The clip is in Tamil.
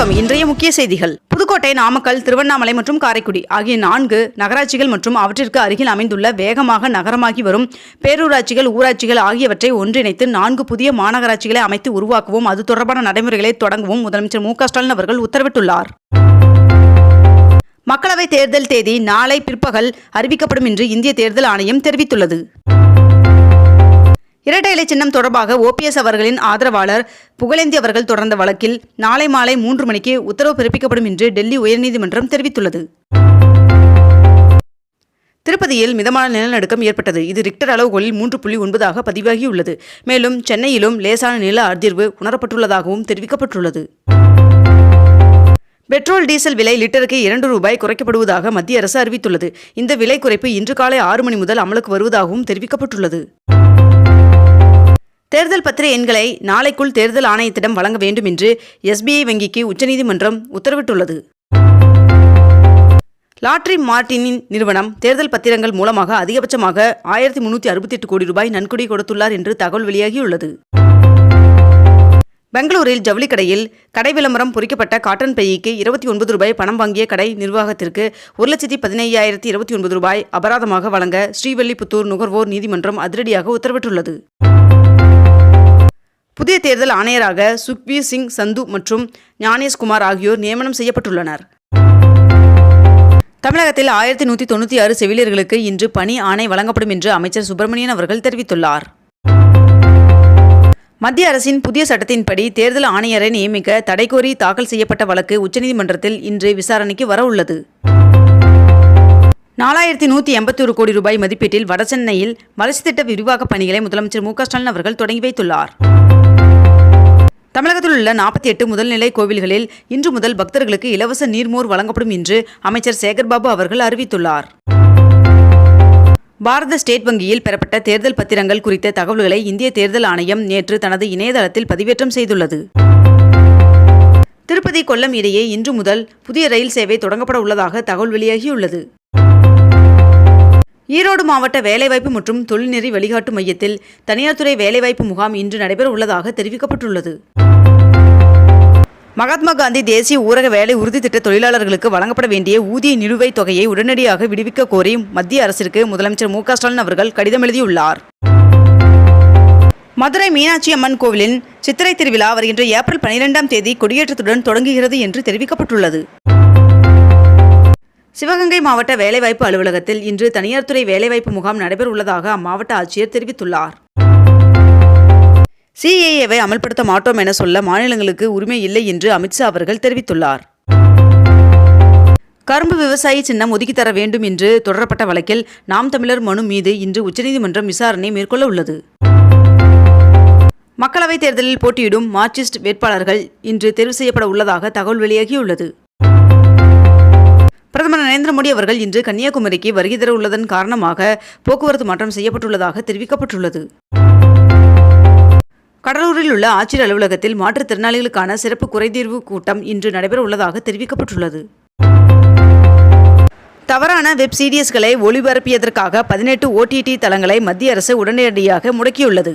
வணக்கம். இன்றைய முக்கிய செய்திகள். புதுக்கோட்டை நாமக்கல் திருவண்ணாமலை மற்றும் காரைக்குடி ஆகிய நான்கு நகராட்சிகள் மற்றும் அவற்றிற்கு அருகில் அமைந்துள்ள வேகமாக நகரமாகி வரும் பேரூராட்சிகள் ஊராட்சிகள் ஆகியவற்றை ஒன்றிணைத்து நான்கு புதிய மாநகராட்சிகளை அமைத்து உருவாக்கவும். அது தொடர்பான நடைமுறைகளை தொடங்கவும். முதலமைச்சர் மு ஸ்டாலின் அவர்கள் உத்தரவிட்டுள்ளார். மக்களவைத் தேர்தல் தேதி நாளை பிற்பகல் அறிவிக்கப்படும் என்று இந்திய தேர்தல் ஆணையம் தெரிவித்துள்ளது. இரட்டை இலை சின்னம் தொடர்பாக ஓபிஎஸ் அவர்களின் ஆதரவாளர் புகழேந்தி அவர்கள் தொடர்ந்த வழக்கில் நாளை மாலை மூன்று மணிக்கு உத்தரவு பிறப்பிக்கப்படும் என்று டெல்லி உயர்நீதிமன்றம் தெரிவித்துள்ளது. திருப்பதியில் மிதமான நிலநடுக்கம் ஏற்பட்டது. இது ரிக்டர் அளவுகளில் மூன்று புள்ளி ஒன்பதாக பதிவாகியுள்ளது. மேலும் சென்னையிலும் லேசான நில அதிர்வு உணரப்பட்டுள்ளதாகவும் தெரிவிக்கப்பட்டுள்ளது. பெட்ரோல் டீசல் விலை லிட்டருக்கு இரண்டு ரூபாய் குறைக்கப்படுவதாக மத்திய அரசு அறிவித்துள்ளது. இந்த விலை குறைப்பு இன்று காலை ஆறு மணி முதல் அமலுக்கு வருவதாகவும் தெரிவிக்கப்பட்டுள்ளது. தேர்தல் பத்திர எண்களை நாளைக்குள் தேர்தல் ஆணையத்திடம் வழங்க வேண்டும் என்று எஸ்பிஐ வங்கிக்கு உச்சநீதிமன்றம் உத்தரவிட்டுள்ளது. லாட்ரி மார்டினின் நிறுவனம் தேர்தல் பத்திரங்கள் மூலமாக அதிகபட்சமாக ஆயிரத்தி முன்னூற்றி அறுபத்தி எட்டு கோடி ரூபாய் நன்கொடை கொடுத்துள்ளார் என்று தகவல் வெளியாகியுள்ளது. பெங்களூரில் ஜவுளி கடையில் கடை விளம்பரம் பொறிக்கப்பட்ட காட்டன் பைக்கு இருபத்தி ஒன்பது ரூபாய் பணம் வாங்கிய கடை நிர்வாகத்திற்கு ஒரு லட்சத்தி பதினையாயிரத்தி இருபத்தி ஒன்பது ரூபாய் அபராதமாக வழங்க ஸ்ரீவல்லிபுத்தூர் நுகர்வோர் நீதிமன்றம் அதிரடியாக உத்தரவிட்டுள்ளது. புதிய தேர்தல் ஆணையராக சுக்பீர் சிங் சந்து மற்றும் ஞானேஷ்குமார் ஆகியோர் நியமனம் செய்யப்பட்டுள்ளனர். தமிழகத்தில் ஆயிரத்தி நூற்றி தொண்ணூற்றி ஆறு செவிலியர்களுக்கு இன்று பணி ஆணை வழங்கப்படும் என்று அமைச்சர் சுப்பிரமணியன் அவர்கள் தெரிவித்துள்ளார். மத்திய அரசின் புதிய சட்டத்தின்படி தேர்தல் ஆணையரை நியமிக்க தடை கோரி தாக்கல் செய்யப்பட்ட வழக்கு உச்சநீதிமன்றத்தில் இன்று விசாரணைக்கு வர உள்ளது. நாலாயிரத்தி நூற்றி எண்பத்தி ஒரு கோடி ரூபாய் மதிப்பீட்டில் வடசென்னையில் வளர்ச்சி திட்ட விரிவாக்கப் பணிகளை முதலமைச்சர் மு க ஸ்டாலின் அவர்கள் தொடங்கி வைத்துள்ளார். தமிழகத்தில் உள்ள நாற்பத்தி எட்டு முதல்நிலை கோவில்களில் இன்று முதல் பக்தர்களுக்கு இலவச நீர்மோர் வழங்கப்படும் என்று அமைச்சர் சேகர்பாபு அவர்கள் அறிவித்துள்ளார். பாரத ஸ்டேட் வங்கியில் பெறப்பட்ட தேர்தல் பத்திரங்கள் குறித்த தகவல்களை இந்திய தேர்தல் ஆணையம் நேற்று தனது இணையதளத்தில் பதிவேற்றம் செய்துள்ளது. திருப்பதி கொல்லம் இடையே இன்று முதல் புதிய ரயில் சேவை தொடங்கப்பட உள்ளதாக தகவல் வெளியாகியுள்ளது. ஈரோடு மாவட்ட வேலைவாய்ப்பு மற்றும் தொழில்நெறி வழிகாட்டு மையத்தில் தனியார் துறை வேலைவாய்ப்பு முகாம் இன்று நடைபெற உள்ளதாக தெரிவிக்கப்பட்டுள்ளது. மகாத்மா காந்தி தேசிய ஊரக வேலை உறுதி திட்ட தொழிலாளர்களுக்கு வழங்கப்பட வேண்டிய ஊதிய நிலுவைத் தொகையை உடனடியாக விடுவிக்க கோரி மத்திய அரசிற்கு முதலமைச்சர் மு ஸ்டாலின் அவர்கள் கடிதம் எழுதியுள்ளார். மதுரை மீனாட்சி அம்மன் கோவிலின் சித்திரை திருவிழா வருகின்ற ஏப்ரல் பனிரெண்டாம் தேதி கொடியேற்றத்துடன் தொடங்குகிறது என்று தெரிவிக்கப்பட்டுள்ளது. சிவகங்கை மாவட்ட வேலைவாய்ப்பு அலுவலகத்தில் இன்று தனியார் துறை வேலைவாய்ப்பு முகாம் நடைபெறவுள்ளதாக அம்மாவட்ட ஆட்சியர் தெரிவித்துள்ளார். சிஏஏவை அமல்படுத்த மாட்டோம் என சொல்ல மாநிலங்களுக்கு உரிமை இல்லை என்று அமித்ஷா அவர்கள் தெரிவித்துள்ளார். கரும்பு விவசாயி சின்னம் ஒதுக்கி தர வேண்டும் என்று தொடரப்பட்ட வழக்கில் நாம் தமிழர் மனு மீது இன்று உச்சநீதிமன்றம் விசாரணை மேற்கொள்ள உள்ளது. மக்களவைத் தேர்தலில் போட்டியிடும் மார்க்சிஸ்ட் வேட்பாளர்கள் இன்று தெரிவு செய்யப்பட உள்ளதாக தகவல் வெளியாகியுள்ளது. பிரதமர் நரேந்திர மோடி அவர்கள் இன்று கன்னியாகுமரிக்கு வருகை தர உள்ளதன் காரணமாக போக்குவரத்து மாற்றம் செய்யப்பட்டுள்ளதாக தெரிவிக்கப்பட்டுள்ளது. கடலூரில் உள்ள ஆட்சியர் அலுவலகத்தில் மாற்றுத்திறனாளிகளுக்கான சிறப்பு குறைதீர்வு கூட்டம் இன்று நடைபெற உள்ளதாக தெரிவிக்கப்பட்டுள்ளது. தவறான வெப் சீரியஸ்களை ஒளிபரப்பியதற்காக பதினெட்டு ஓடிடி தளங்களை மத்திய அரசு உடனடியாக முடக்கியுள்ளது.